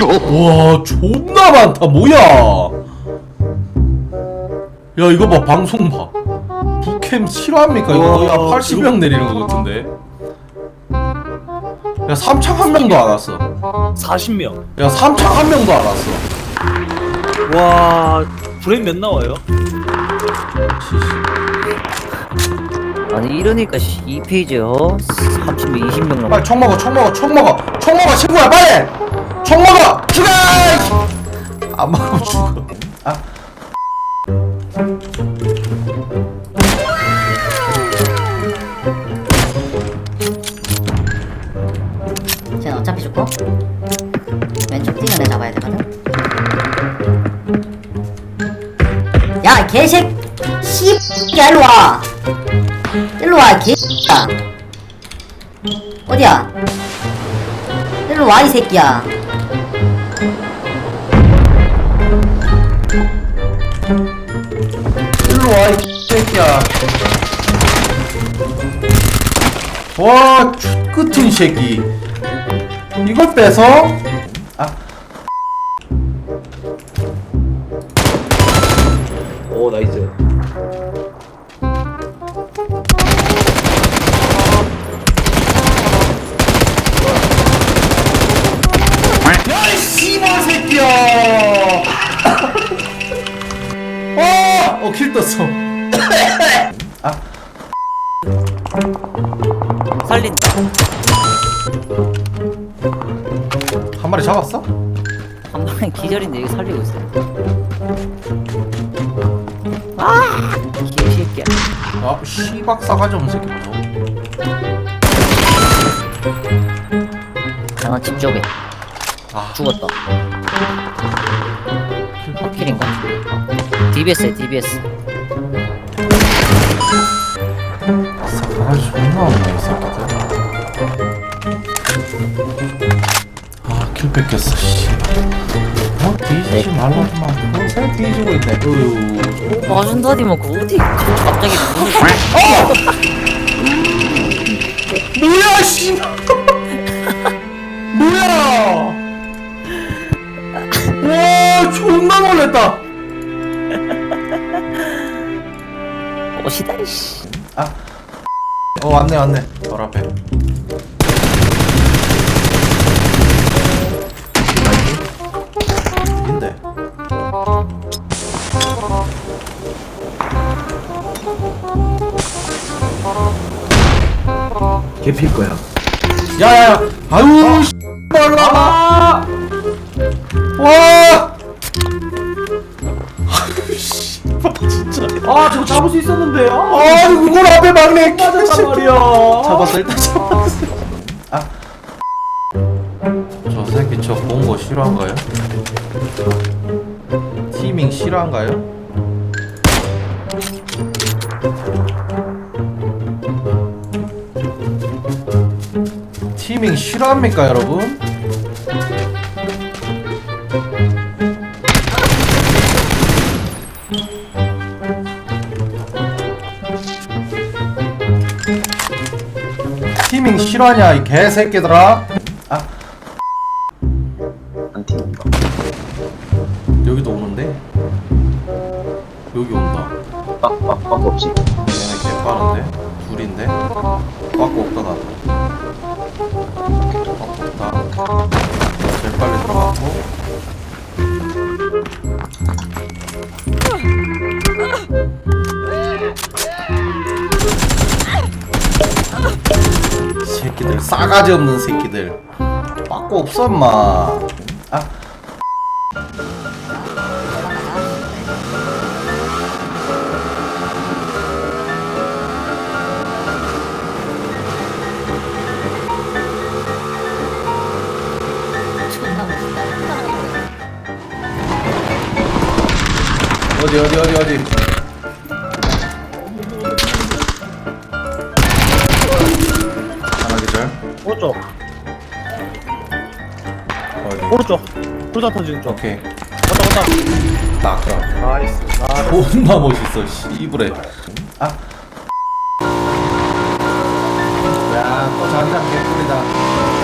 와 존나 많다 뭐야? 야 이거 봐 방송 봐. 북캠 실화입니까? 이거 거의 한 와, 80명 내리는 거 같은데. 야 삼창 한 명도 안 왔어. 40명. 야 삼창 한 명도 안 왔어. 와, 브레인 몇 나와요? 아니 이러니까 씨, 이 페이지 어 30명 20명 남아 빨리 총 먹어 총 먹어 총 먹어. 총 먹어 친구야 빨리 총 먹어 죽어. 안 먹으면 죽어. 아. 쟤는 어차피 죽고 왼쪽 뛰는 애 잡아야 되거든. 야이 개색 씨야 일로와. 일로와 개야 어디야? 일로와 이 새끼야 일로 와 이 새끼야. 와 끝은 새끼. 이걸 빼서? 아. 오, 나이스. 새끼야. 어! 어 킬 떴어. 아. 살린다. 한 마리 잡았어? 한 방에 기절인데 여기 살리고 있어. 아! 개새끼야. 아 씨박 싸가지 없는 새끼 뭐죠? 하나 집 쪽에 아 죽었다. 킬인가? DBS야 DBS 싸가지 존나 없네 이 새끼들. 아킬 뺏겼어 씨. 어? 뒤지지 말라더만 평생 뒤지고 있네. 으유 맞은다니만 그 어디 갑자기 눈이 뭐야 씨 옷이다 이씨. 어 왔네 왔네. 널 앞에. 인데 개필 거야. 야야야. 아유 씨 수 있었는데. 아, 아 이걸 앞에 막네 맞았단 말이야. 잡았어 일단 잡았어 아. 저 새끼 저본거 실화인가요? 티밍 실화인가요? 티밍 실화입니까 여러분? 티밍 실화냐 이 개새끼들아? 아. 안. 여기도 오는데? 여기 온다. 빡, 빡, 빡 없이. 얘네 개 빠른데? 둘인데? 빠꾸 없다 나도. 빠꾸 없다. 제일 빨리 들어갔고 싸가지 없는 새끼들. 빠꾸 없어 임마. 아. 어디 어디 어디 어디 오른쪽, 어디 오른쪽. 불다 터지는 쪽. 오케이 왔다, 왔다. 딱 그럼 나이스. 아, 존나 멋있어 씨부레 아 야, 또 자기장 개꿀이다.